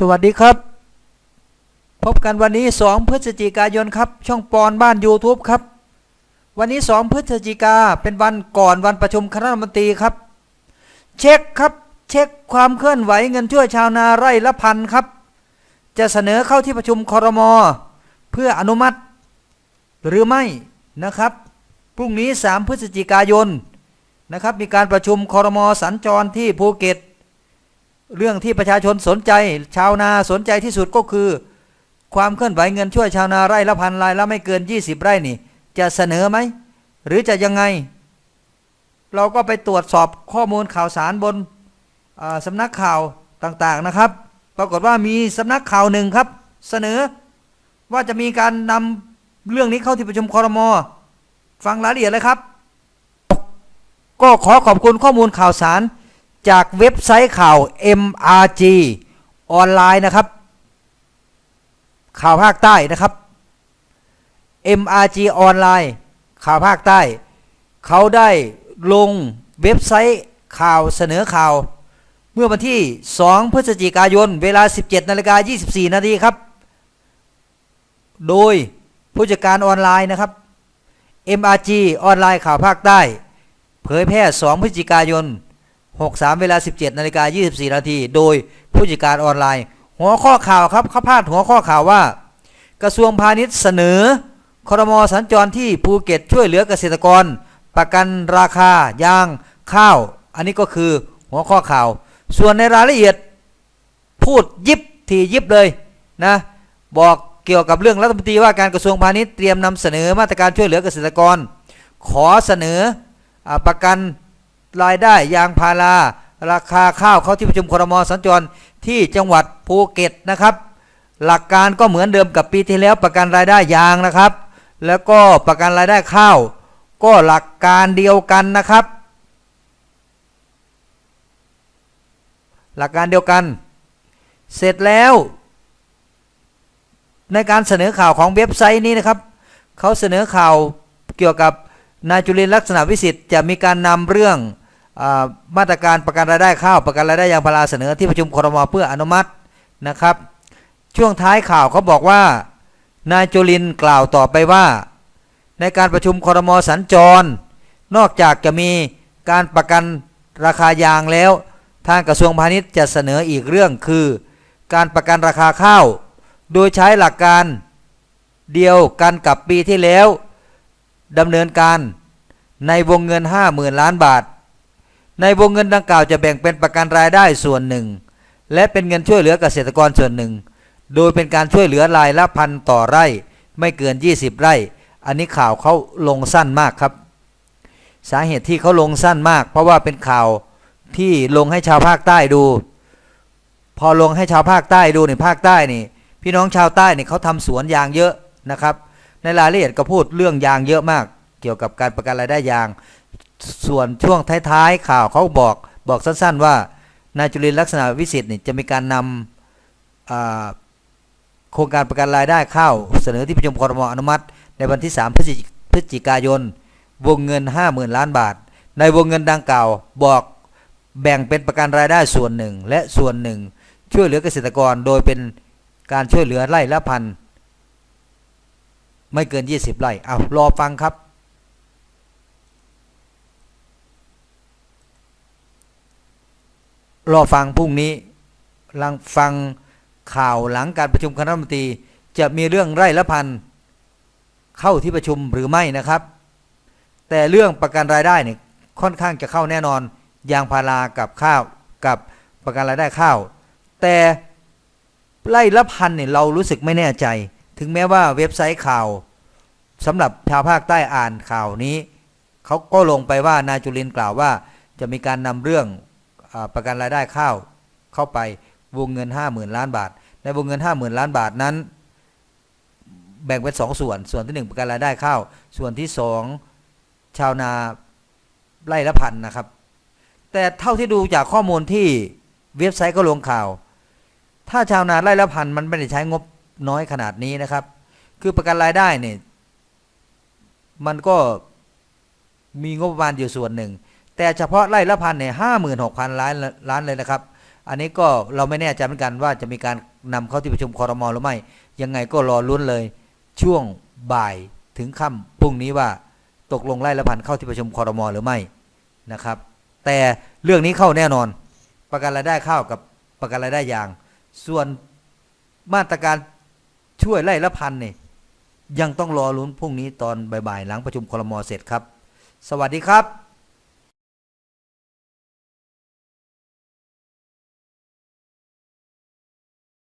สวัสดีครับ พบกันวันนี้ 2 พฤศจิกายนครับ ช่องปอนบ้าน YouTube ครับ วันนี้ 2 พฤศจิกาเป็นวันก่อนวันประชุมคณะรัฐมนตรีครับ เช็คครับ เช็คความเคลื่อนไหวเงินช่วยชาวนาไร่ละพันครับ จะเสนอเข้าที่ประชุมคอรมอเพื่ออนุมัติ หรือไม่นะครับ พรุ่งนี้ 3 พฤศจิกายนนะครับ มีการประชุมคอรมอสัญจรที่ภูเก็ต เรื่องที่ประชาชนสนใจ ชาวนาสนใจที่สุดก็คือ ความเคลื่อนไหวเงินช่วยชาวนาไร่ละพันรายละไม่เกิน 20 ไร่นี่ จะเสนอไหม หรือจะยังไง เราก็ไปตรวจสอบข้อมูลข่าวสารบนสำนักข่าวต่างๆนะครับ ปรากฏว่ามีสำนักข่าวหนึ่งครับ เสนอว่าจะมีการนำเรื่องนี้เข้าที่ประชุมคอรมอฟังรายละเอียดเลยครับ ก็ขอขอบคุณข้อมูลข่าวสาร จากเว็บไซต์ข่าว MRG ออนไลน์นะครับ ข่าวภาคใต้นะครับ MRG ออนไลน์ ข่าวภาคใต้ เขาได้ลงเว็บไซต์ข่าวเสนอข่าว เมื่อวันที่ 2 พฤศจิกายน เวลา 17นาฬิกา24 นาทีครับ โดยผู้จัดการออนไลน์นะครับ MRG ออนไลน์ข่าวภาคใต้ เผยแพร่ 2 พฤศจิกายน 63 เวลา 17นาฬิกา24 นาทีโดยผู้จัดการออนไลน์ หัวข้อข่าวครับเขาพาดหัวข้อข่าวว่า กระทรวงพาณิชย์เสนอครมสัญจรที่ภูเก็ตช่วยเหลือเกษตรกร ประกันราคายางข้าว อันนี้ก็คือหัวข้อข่าว ส่วนในรายละเอียดพูดยิบทียิบเลยนะบอกเกี่ยวกับเรื่องรัฐมนตรีว่าการกระทรวงพาณิชย์เตรียมนำเสนอมาตรการช่วยเหลือเกษตรกร ขอเสนออประกัน รายได้ยางพารา ราคาข้าวเข้าที่ประชุมครมสัญจรที่จังหวัดภูเก็ตนะครับ หลักการก็เหมือนเดิมกับปีที่แล้วประกันรายได้ยางนะครับ แล้วก็ประกันรายได้ข้าว ก็หลักการเดียวกันนะครับ หลักการเดียวกัน เสร็จแล้วในการเสนอข่าวของเว็บไซต์นี้นะครับ เขาเสนอข่าวเกี่ยวกับนายจุลินลักษณะวิสิทธิ์จะมีการนำเรื่อง มาตรการประกันรายได้ข้าวประกันรายได้ยางพาราเสนอที่ประชุมครมเพื่ออนุมัตินะครับ ช่วงท้ายข่าวเขาบอกว่า นายจุลินกล่าวต่อไปว่า ในการประชุมครมสัญจร นอกจากจะมีการประกันราคายางแล้ว ทางกระทรวงพาณิชย์จะเสนออีกเรื่องคือ การประกันราคาข้าว โดยใช้หลักการเดียวกันกับปีที่แล้วดำเนินการในวงเงิน 50,000 ล้านบาท ในวงเงินดังกล่าวจะแบ่งเป็นประกันรายได้ส่วนหนึ่ง และเป็นเงินช่วยเหลือเกษตรกรส่วนหนึ่ง โดยเป็นการช่วยเหลือรายละพันต่อไร่ ไม่เกิน 20 ไร่ อันนี้ข่าวเขาลงสั้นมากครับ สาเหตุที่เขาลงสั้นมาก เพราะว่าเป็นข่าวที่ลงให้ชาวภาคใต้ดู พอลงให้ชาวภาคใต้ดูในภาคใต้นี่ พี่น้องชาวใต้เนี่ยเขาทำสวนยางเยอะนะครับ ในรายละเอียดก็พูดเรื่องยางเยอะมาก เกี่ยวกับการประกันรายได้ยาง ส่วนช่วงท้ายๆข่าวเขาบอกบอกสั้นๆว่านายจุลินลักษณะวิสิทธิ์นี่จะมีการนำโครงการประกันรายได้ข้าวเสนอที่ประชุมครมอนุมัติ ในวันที่3พฤศจิพฤศจิกายน วงเงิน 50,000 ล้านบาท ในวงเงินดังกล่าวบอกแบ่งเป็นประกันรายได้ส่วนหนึ่ง และส่วนหนึ่ง ช่วยเหลือเกษตรกรโดยเป็นการช่วยเหลือไร่ละพันไม่เกิน 20 ไร่เอารอฟังครับ รอฟังพรุ่งนี้ลังฟังข่าวหลังการประชุมคณะรัฐมนตรี จะมีเรื่องไร่ละพันเข้าที่ประชุมหรือไม่นะครับ แต่เรื่องประกันรายได้เนี่ยค่อนข้างจะเข้าแน่นอนยางพารากับข้าวกับประกันรายได้ข้าว แต่ไร่ละพันเนี่ยเรารู้สึกไม่แน่ใจ ถึงแม้ว่าเว็บไซต์ข่าวสำหรับชาวภาคใต้อ่านข่าวนี้เขาก็ลงไปว่านายจุลินกล่าวว่าจะมีการนำเรื่อง ประกันรายได้ข้าวเข้าไปวงเงิน 50,000 ล้านบาท ในวงเงิน 50,000 ล้านบาทนั้น แบ่งเป็นสองส่วน ส่วนที่หนึ่งประกันรายได้ข้าวส่วนที่สองชาวนาไร่ละพันนะครับ แต่เท่าที่ดูจากข้อมูลที่เว็บไซต์ก็ลงข่าว ถ้าชาวนาไร่ละพันมันไม่ได้ใช้งบน้อยขนาดนี้นะครับ คือประกันรายได้เนี่ยมันก็มีงบประมาณอยู่ส่วนหนึ่ง แต่เฉพาะไร่ละพันเนี่ยห้าหมื่นหกพันล้านล้านเลยนะครับ อันนี้ก็เราไม่แน่ใจเหมือนกันว่าจะมีการนำเข้าที่ประชุมคอรมอหรือไม่ ยังไงก็รอลุ้นเลย ช่วงบ่ายถึงค่ำพรุ่งนี้ว่าตกลงไล่ละพันเข้าที่ประชุมคอรมอหรือไม่นะครับ แต่เรื่องนี้เข้าแน่นอน ประกันรายได้ข้าวกับประกันรายได้ยาง ส่วนมาตรการช่วยไล่ละพันเนี่ยังต้องรอลุ้นพรุ่งนี้ตอนบ่ายๆหลังประชุมคอรมอเสร็จครับ สวัสดีครับ